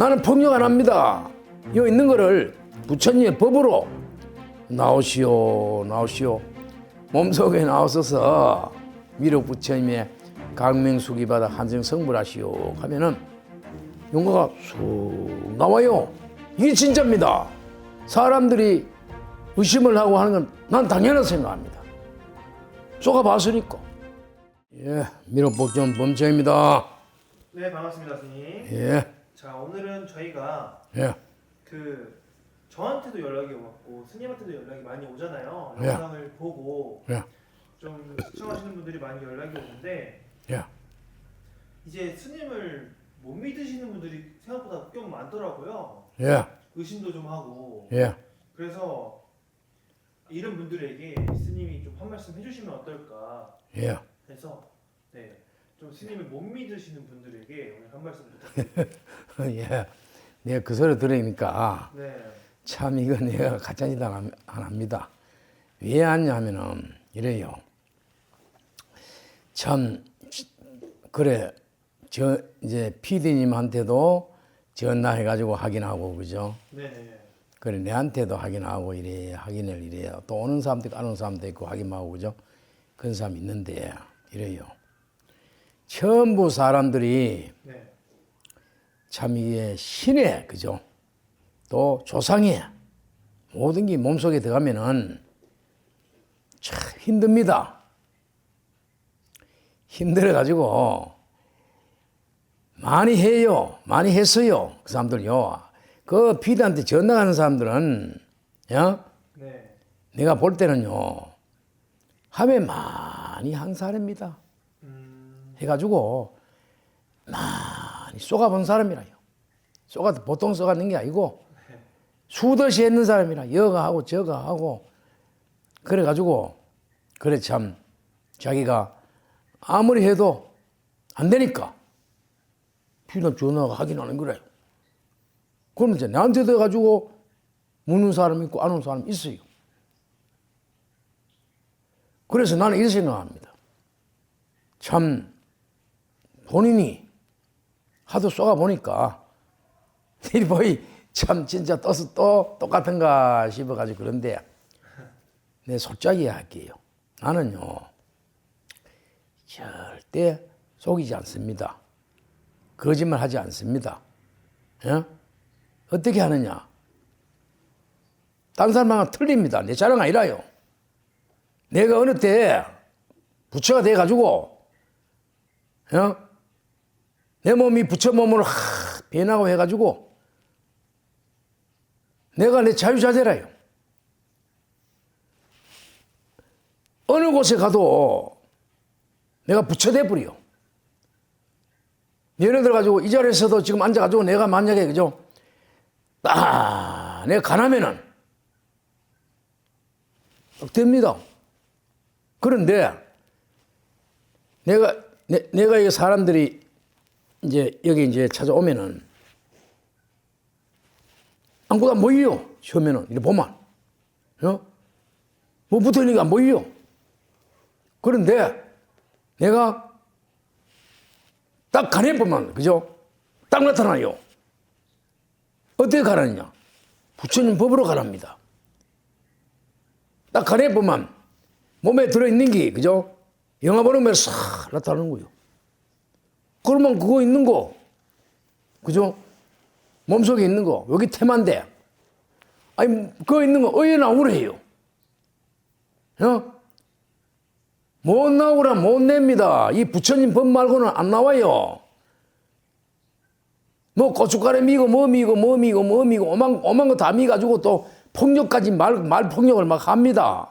나는 폭력 안 합니다. 여기 있는 거를 부처님의 법으로 나오시오, 나오시오. 몸속에 나오셔서 미륵 부처님의 강명수기 받아 한정 성불하시오 하면은 용가가 쑥 나와요. 이게 진짜입니다. 사람들이 의심을 하고 하는 건 난 당연하다 생각합니다. 쏘가 봤으니까. 예, 미륵 복전 범죄입니다. 네 반갑습니다 스님. 예, 자 오늘은 저희가 예, 그 저한테도 연락이 왔고 스님한테도 연락이 많이 오잖아요. 예. 영상을 보고 예, 좀 시청하시는 분들이 많이 연락이 오는데 예. 이제 스님을 못 믿으시는 분들이 생각보다 꽤 많더라고요. 예, 의심도 좀 하고 예. 그래서 이런 분들에게 스님이 좀 한 말씀 해주시면 어떨까 예. 해서 네 좀 스님을 못 믿으시는 분들에게 오늘 한 말씀 부탁드립니다. 예. 내가 그 소리 들으니까 네. 참 이거 내가 가짜짓 안안 합니다. 왜 하냐면은 이래요. 참 그래 저 이제 PD님한테도 전화해가지고 확인하고 그죠. 네. 그래 내한테도 확인하고 이래 확인을 이래요. 또 오는 사람도 있고 안 오는 사람도 있고 확인하고 그죠. 그런 사람 있는데 이래요. 전부 사람들이 네. 참 이게 신의 그죠? 또 조상의 모든 게 몸속에 들어가면은 참 힘듭니다. 힘들어 가지고 많이 해요. 많이 했어요. 그 사람들요. 그 피디한테 전화하는 사람들은 야 네. 내가 볼 때는요. 하면 많이 한 사람입니다. 음, 해가지고 많이 쏘가본 사람이라요. 쏘가 보통 쏘가는 게 아니고 수듯이 했는 사람이라 여가 하고 저가 하고 그래가지고 그래 참 자기가 아무리 해도 안 되니까 피난 전화가 확인하는 거래요. 그럼 이제 나한테 돼가지고 묻는 사람 있고 안 오는 사람 있어요. 그래서 나는 이렇게 생각합니다. 참 본인이 하도 쏘가 보니까 이 보이 참 진짜 떠서 또 똑같은가 싶어가지고 그런데 내 솔직히 할게요. 나는요 절대 속이지 않습니다. 거짓말 하지 않습니다. 예? 어떻게 하느냐? 딴 사람하고 틀립니다. 내 자랑 아니라요. 내가 어느 때 부처가 돼가지고 어? 내 몸이 부처 몸으로 하, 변하고 해가지고 내가 내 자유자재라요. 어느 곳에 가도 내가 부처 돼 버려. 예를 들어가지고 이 자리에서도 지금 앉아가지고 내가 만약에 그죠? 아, 내가 가나면은 됩니다. 그런데 내가 내, 내가 이 사람들이 이제 여기 이제 찾아오면은 아무것도 안 보이요. 처음에는 이렇게 보면 어? 뭐 붙어 있는 게 안 보이요. 그런데 내가 딱 가네 보면 그죠? 딱 나타나요. 어떻게 가라느냐? 부처님 법으로 가랍니다. 딱 가네 보면 몸에 들어있는 게 그죠? 영화 보는 거싹 나타나는 거예요. 그러면 그거 있는 거 그죠? 몸속에 있는 거 여기 테마인데 아니 그거 있는 거 어디에 나오래요? 어? 못 나오라 못 냅니다. 이 부처님 법 말고는 안 나와요. 뭐 고춧가루 미고 뭐 미고 뭐 미고 뭐 미고 오만 오만 거 다 미가지고 또 폭력까지 말, 말 폭력을 막 합니다.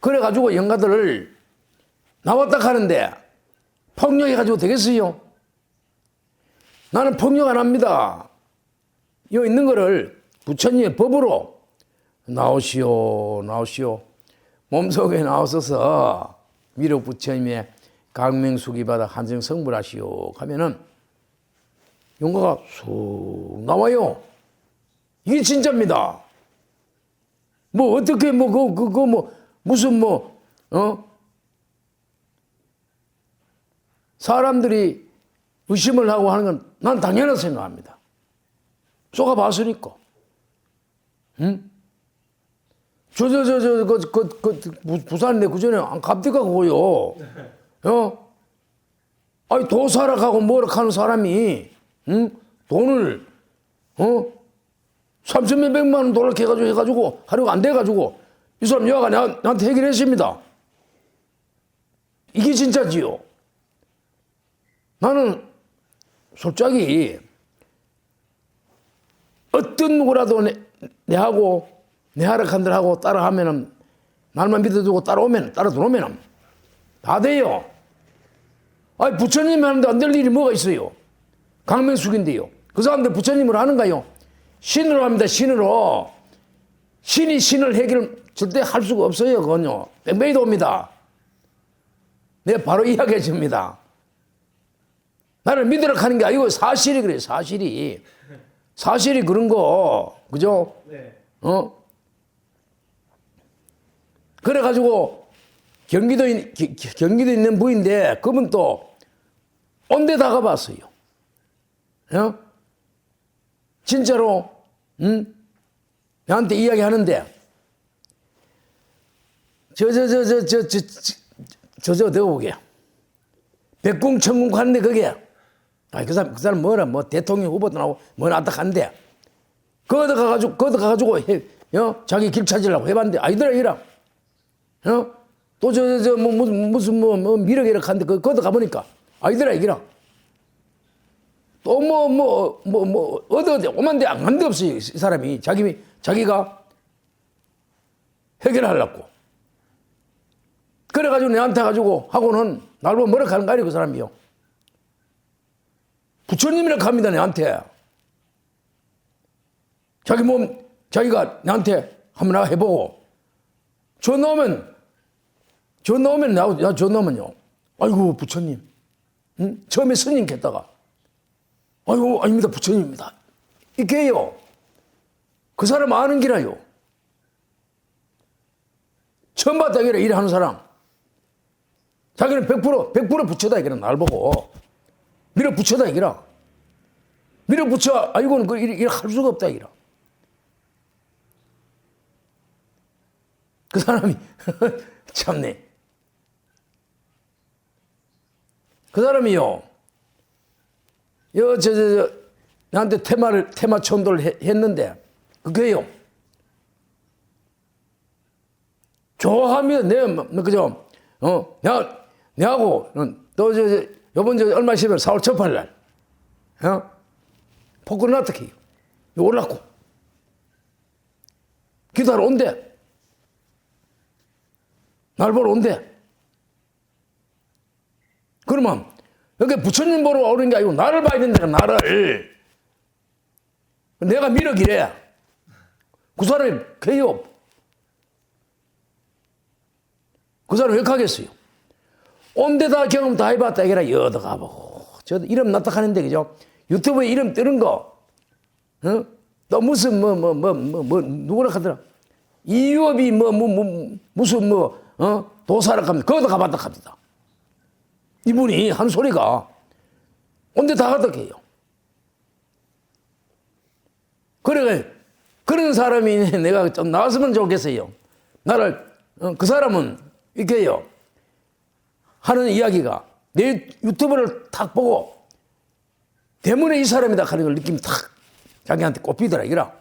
그래가지고 영가들을 나왔다 하는데 폭력해가지고 되겠어요? 나는 폭력 안 합니다. 여기 있는 거를 부처님의 법으로 나오시오, 나오시오. 몸속에 나오셔서 미륵 부처님의 강명수기 받아 한정 성불하시오 하면은 용가가 쑥 나와요. 이게 진짜입니다. 뭐 어떻게 뭐그 그거 뭐 무슨 뭐 어? 사람들이 의심을 하고 하는 건 난 당연하다 생각합니다. 쏘가 봤으니까. 응? 저, 저, 저, 저, 그, 그, 그, 부- 부산 내 그전에 안 갑니까, 그거요. 어? 아니, 도사락하고 뭐라 하는 사람이, 응? 돈을, 어? 삼천 몇백만 원 돌락 해가지고, 해가지고, 하루가 안 돼가지고, 이 사람 여하가 나, 나한테 해결했습니다. 이게 진짜지요. 나는 솔직히 어떤 누구라도 내, 내하고 내 하락한들 하고 따라하면은 말만 믿어두고 따라오면 따라 들어오면은 다 돼요. 아니 부처님 하는데 안 될 일이 뭐가 있어요? 강명숙인데요. 그 사람들 부처님을 하는가요? 신으로 합니다. 신으로 신이 신을 해결 절대 할 수가 없어요. 그건요. 뺑뺑이도 옵니다. 내가 바로 이야기해 줍니다. 나를 믿으라 하는 게 아니고 사실이 그래 사실이 사실이 그런 거 그죠 네. 어 그래가지고 경기도 경기도 있는 부인데 그분 또 온데 다가봤어요 어 진짜로 응 나한테 이야기 하는데 저 저 저 저 저 저 저저 내가 보게 백궁 천궁 하는데 그게 아니 그 사람 그 사람 뭐라 뭐 대통령 후보도 나오고 뭐 나다 간대. 거기 가가지고 거기 가가지고 해, 어? 자기 길 찾으려고 해봤는데 아이들아 이라 어? 또저저 뭐 무슨 무슨 뭐, 뭐 하는데 그 거기 가보니까 아이들아 이기라 또뭐 뭐 뭐 뭐 어디 오만데 안 간데 없어요 이 사람이 자기 자기가 해결하려고. 그래가지고 내한테 가지고 하고는 날 보면 뭐라 하는 거 아니에요 그 사람이요 부처님이라 합니다 내한테. 자기 몸 자기가 나한테 한번 해보고. 저 넣으면 저 넣으면 나저 넣으면요. 아이고 부처님. 응? 처음에 스님 겠다가. 아이고 아닙니다 부처님입니다. 이게요. 그 사람 아는 기라요. 처음 봤다 이래 일하는 사람. 자기는 100% 100% 부처다 이거는 날 보고 밀어 붙여다 이기라. 밀어 붙여. 아, 이거는 그, 이렇게 할 수가 없다 이기라. 그 사람이, 참네. 그 사람이요. 여, 저, 저, 저, 나한테 테마를, 테마 천도를 해- 했는데, 그게요. 좋아하면 내가, 뭐, 뭐, 그죠? 어, 내가, 내하고, 너, 저, 저, 요번 저, 얼마 시면 4월 첫팔 날, 어? 복근을 어떻게 해요? 올랐고. 기도하러 온대. 날 보러 온대. 그러면, 여기 부처님 보러 오는 게 아니고, 나를 봐야 된다, 나를. 내가 미륵이래. 그 사람이 개요. 그 사람 왜 가겠어요? 온데다 경험 다 해봤다 이게라 여도 가보고 저도 이름 나타하는데 그죠? 유튜브에 이름 뜨는 거, 어? 또 무슨 뭐 뭐 뭐 뭐 뭐 누구라 하더라? 이유업이 뭐 뭐 뭐 무슨 뭐 어? 도사라 합니다. 거기도 가봤다 합니다. 이분이 한 소리가 온데 다 갔다 해요. 그래 그런 사람이 내가 좀 나왔으면 좋겠어요. 나를 어, 그 사람은 이렇게요. 하는 이야기가 내 유튜브를 탁 보고 때문에 이 사람이다 하는 걸 느끼면 탁 자기한테 꼽히더라 이거라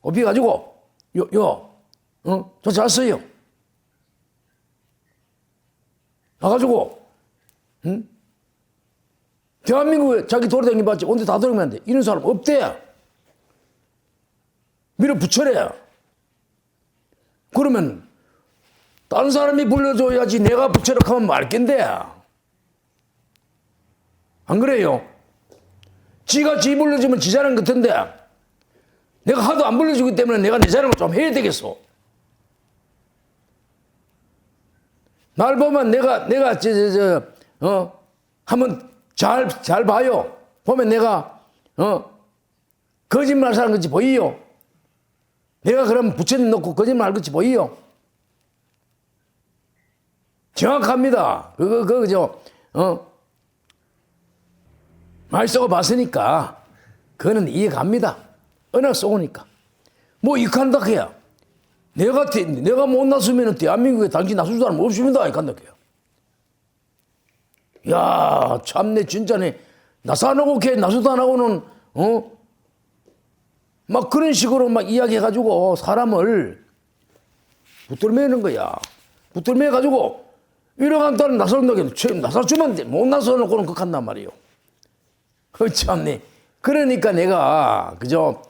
꼽혀가지고 요요 어? 쫓아왔어요 와가지고 응? 대한민국에 자기 돌아다니 봤지 언제 다안 돼. 이런 사람 없대 밀어 붙여래 그러면 다른 사람이 불러줘야지 내가 붙여라 하면 말겠는데. 안 그래요? 지가 지 불러주면 지 자랑 같은데. 내가 하도 안 불러주기 때문에 내가 내 자랑을 좀 해야 되겠어. 날 보면 내가, 내가, 저, 저, 저, 어, 한번 잘, 잘 봐요. 보면 내가, 어, 거짓말 사는 것이 보이요. 내가 그럼 부처님 놓고 거짓말 할 것이 보이요. 정확합니다. 그거, 그거, 그죠? 어? 말 쏘고 봤으니까, 그거는 이해갑니다. 은행 쏘니까. 뭐 이칸다 해야. 내가, 대- 내가 못 나서면 대한민국에 당신 나설 사람 없습니다. 이칸다 해야. 야, 참내 진짜네. 나사노고 걔 나서도 안 하고는, 어? 막 그런 식으로 막 이야기해가지고 사람을 붙들매는 거야. 붙들매가지고 이러간다는 나설는다고 나설주면 돼. 못 나서놓고는 극한단 말이요. 그 참네. 그러니까 내가 그저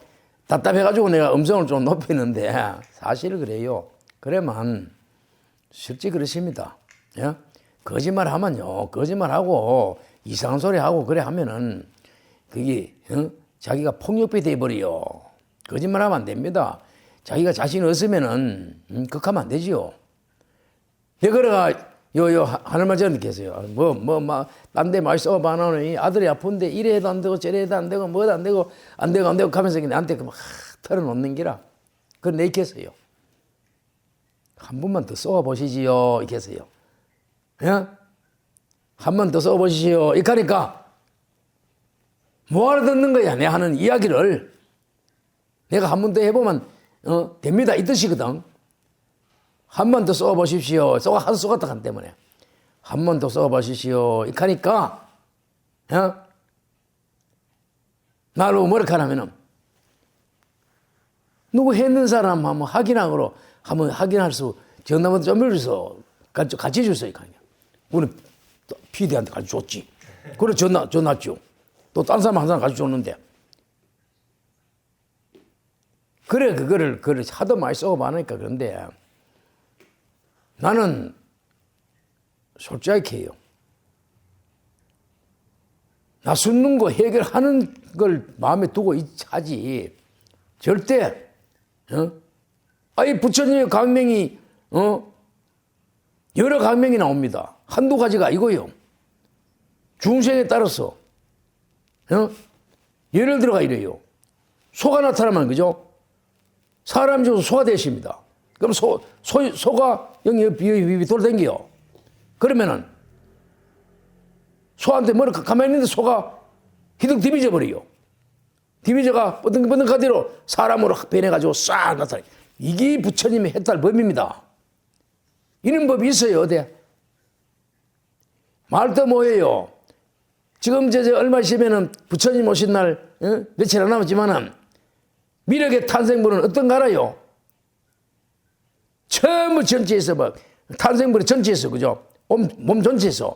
답답해가지고 내가 음성을 좀 높이는데 사실 그래요. 그래만 실제 그렇습니다. 예? 거짓말 하면요. 거짓말하고 이상한 소리 하고 그래 하면은 그게 어? 자기가 폭력배 돼버려요. 거짓말 하면 안 됩니다. 자기가 자신 없으면은 음, 극하면 안 되지요. 예, 그래가 요요 하늘만 저는 계세요. 뭐 뭐막딴데 많이 써봐놓으니 아들이 아픈데 이래 해도 안 되고 저래 해도 안 되고 뭐도 안 되고 안 되고 안 되고 하면서 나한테 막 털어놓는 기라. 그걸 내 있겠어요. 한 번만 더 써보시지요. 이겠어요. 예? 한번더 써보시지요. 이렇게 하니까 뭐 알아듣는 거야. 내 하는 이야기를. 내가 한 번 더 해보면 어, 됩니다. 이 뜻이거든. 한 번 더 써보십시오. 쏘가 한 쏘갔다 간 때문에. 한 번 더 써보십시오. 이렇게 하니까, 어? 나로 뭐렇게 하냐면은, 누구 했는 사람 한번 확인하고, 한번 확인할 수, 전화번호 좀 빌려서 같이, 같이 줬어요. 그냥. 우리 PD한테 같이 줬지. 그래, 전화, 전화죠. 또딴 사람 한 사람 같이 줬는데. 그래, 그거를, 그걸 하도 많이 써봐니까 그런데, 나는 솔직히 해요. 나서는 거 해결하는 걸 마음에 두고 있지 절대 어? 아이 부처님의 강명이 어? 여러 강명이 나옵니다. 한두 가지가 아니고요. 중생에 따라서 어? 예를 들어가 이래요. 소가 나타나면 그죠? 사람 중에서 소가 되십니다. 그럼 소, 소, 소가 여기 비비 돌아다녀요. 그러면은 소한테 머리 가만히 있는데 소가 희둥 디비져 버려요. 디비져가 뻗등뻗등가대로 사람으로 변해가지고 싹 나타나. 이게 부처님의 해탈 법입니다. 이런 법이 있어요, 어디? 말도 뭐예요. 지금 저, 저 얼마 있으면은 부처님 오신 날 어? 며칠 안 남았지만은 미력의 탄생부는 어떤가 알아요? 전부 전체에서 막 탄생부의 전체에서 그죠? 몸, 몸 전체에서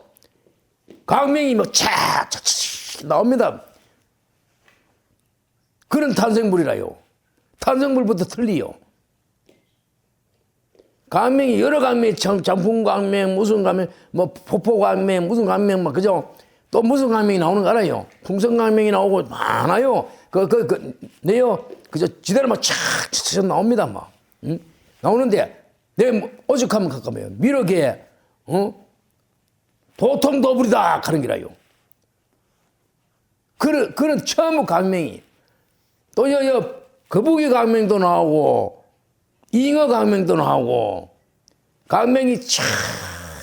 강명이 막 차차차 나옵니다. 그런 탄생불이라요. 탄생불부터 틀리요. 강명이 여러 강명이 장, 장풍 강명, 무슨 강명, 뭐 포포 강명, 무슨 강명 막 그죠? 또 무슨 강명이 나오는 거 알아요? 풍성 강명이 나오고 많아요. 그, 그, 그, 네요. 그저 지대로 막 착착 나옵니다, 막. 응? 나오는데 내 오죽하면 가까워요. 미륵에 어? 도통 도불이다 하는 기라요. 그런 그런 처음 강명이 또 여여 거북이 강명도 나오고 잉어 강명도 나오고 강명이 참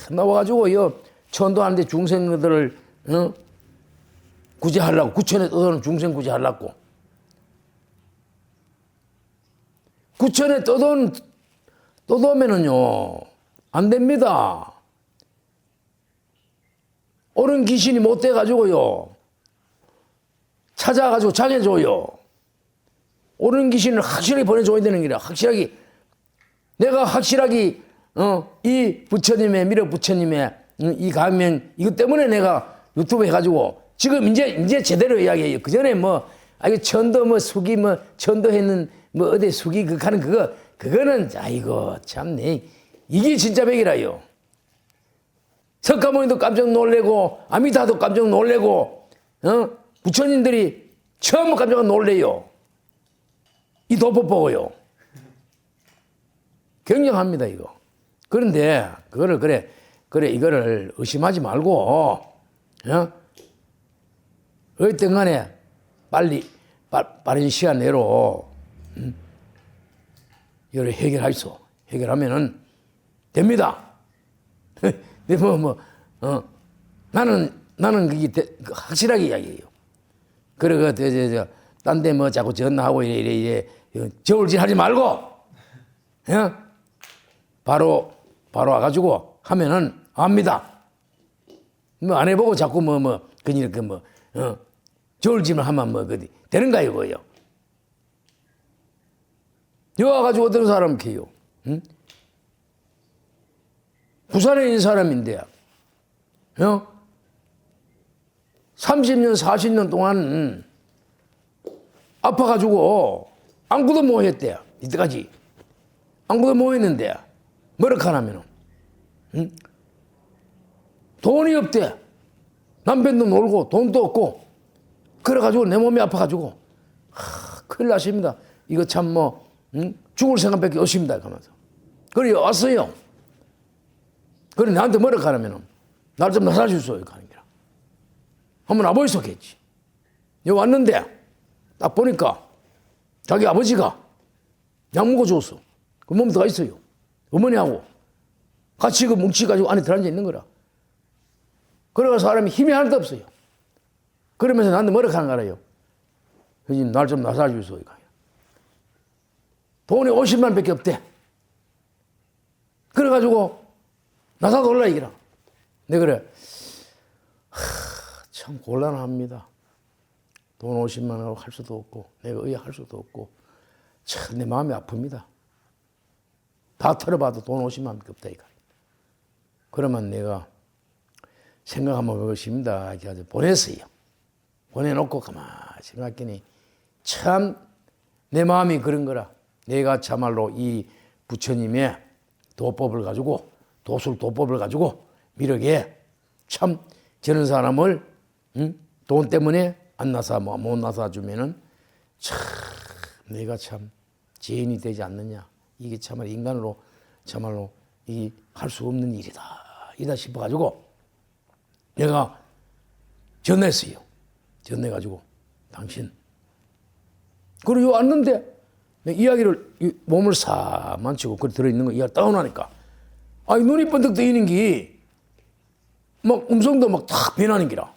나와가지고 여 천도하는데 중생들을 어? 구제하려고 구천에 떠도는 중생 구제하려고 구천에 떠도는 떠도면은요 안 됩니다. 옳은 귀신이 못 돼가지고요 찾아가지고 장해줘요. 옳은 귀신을 확실하게 보내줘야 되는 게라 확실하게 내가 확실하게 어, 이 부처님의 미륵 부처님의 음, 이 가면 이것 때문에 내가 유튜브 해가지고 지금 이제 이제 제대로 이야기해요. 그 전에 뭐 아이고 천도 뭐 수기 뭐 천도했는 뭐 어디 수기 그 하는 그거 그거는 아이고 참네 이게 진짜 백이라요. 석가모니도 깜짝 놀래고 아미타도 깜짝 놀래고 어? 부처님들이 처음 깜짝 놀래요. 이 도법 보고요. 굉장합니다 이거. 그런데 그거를 그래 그래 이거를 의심하지 말고 어? 어쨌든 간에 빨리 빠, 빠른 시간 내로 음? 이걸 해결하이소. 해결하면은 됩니다. 근데 뭐, 뭐, 어, 나는, 나는 그게 대- 그 확실하게 이야기해요. 그래, 그, 저, 저, 저, 딴데 뭐 자꾸 전화하고 이래 이래 이래 저울질 하지 말고 예? 바로 바로 와가지고 하면은 압니다. 뭐 안 해보고 자꾸 뭐 뭐 그니 그뭐 어, 저울질만 하면 뭐 그디 되는가 이거요. 여기 와가지고 어떤 사람 키요? 응? 부산에 있는 사람인데, 어? 30년, 40년 동안 아파가지고 안구도 못 했대. 이때까지. 안구도 못 했는데, 뭐라카 하면은, 응? 돈이 없대. 남편도 놀고, 돈도 없고, 그래가지고 내 몸이 아파가지고, 하, 큰일 나십니다. 이거 참 뭐, 응? 죽을 생각밖에 없습니다. 가면서. 그래, 왔어요. 그래, 나한테 뭐라 하냐면은, 날좀 나사주소요. 가는 기라. 한번 아버지 속했지. 여기 왔는데, 딱 보니까, 자기 아버지가 약 먹어 줬어. 그 몸에 들어가 있어요. 어머니하고 같이 그 뭉치 가지고 안에 들어앉아 있는 거라. 그래가 사람이 힘이 하나도 없어요. 그러면서 나한테 뭐라 하는 거라요. 형님, 날 좀 나사주소요. 돈이 50만 밖에 없대. 그래가지고, 나사도 올라 이기라. 내 그래. 하, 참 곤란합니다. 돈 50만 원하고 할 수도 없고, 내가 의할 수도 없고, 참 내 마음이 아픕니다. 다 털어봐도 돈 50만 원밖에 없다 이거. 그러면 내가 생각 한번 해보십니다. 이렇게 보냈어요. 보내놓고 가만히 생각했더니 참 내 마음이 그런 거라. 내가 참말로 이 부처님의 도법을 가지고 도술 도법을 가지고 미력에 참 저런 사람을 응? 돈 때문에 안 나사 뭐못 나사 주면은 참 내가 참 죄인이 되지 않느냐. 이게 참말 인간으로 참말로 이 할 수 없는 일이다. 이다 싶어 가지고 내가 전했어요. 전해 가지고 당신. 그리고 왔는데 내 이야기를 이 몸을 싹 만지고 그 들어있는 거 이야기 따오나니까 아이 눈이 번뜩 뜨이는 게 막 음성도 막 탁 변하는 기라.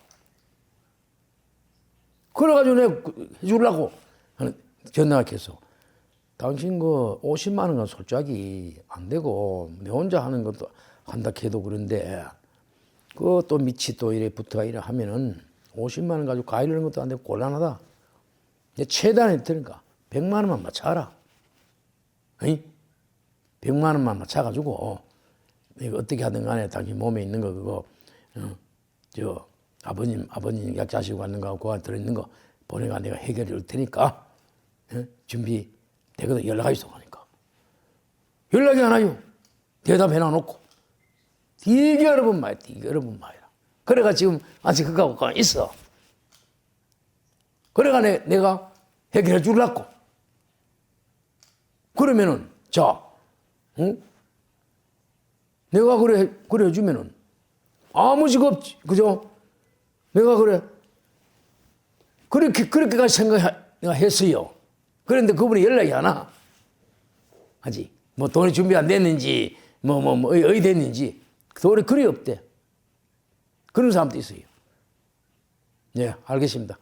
그래가지고 내가 그 해주려고 하는 계속 당신 그 50만 원은 솔직히 안 되고 내 혼자 하는 것도 한다 해도 그런데 그 또 밑이 또 이래 붙어가 이래 하면은 50만 원 가지고 넣는 것도 안 되고 곤란하다. 내 최대한 했으니까 100만 원만 맞춰라. 아니? 100만 원만 맞춰가지고 내가 어떻게 하든 간에 당신 몸에 있는 거 그거 어, 저 아버님 아버님 약 자시고 갖는 거 그거 들어있는 거 보내가 내가 해결해 줄 테니까 어? 준비 되거든 연락하시오 하니까 연락이 안 와요 대답해 놔놓고 되게 여러 번 말이야 되게 여러 번 말이야 그래가 지금 아직 그거하고 있어 그래가 내, 내가 해결해 주려고 그러면은 자 응? 내가 그래 그래 주면은 아무 직 없지 그죠? 내가 그래 그렇게 그렇게까지 생각했어요. 그런데 그분이 연락이 안 와. 아직 뭐 돈이 준비 안 됐는지 뭐 뭐 뭐 어디 됐는지 돈이 그리 없대. 그런 사람도 있어요. 네, 알겠습니다.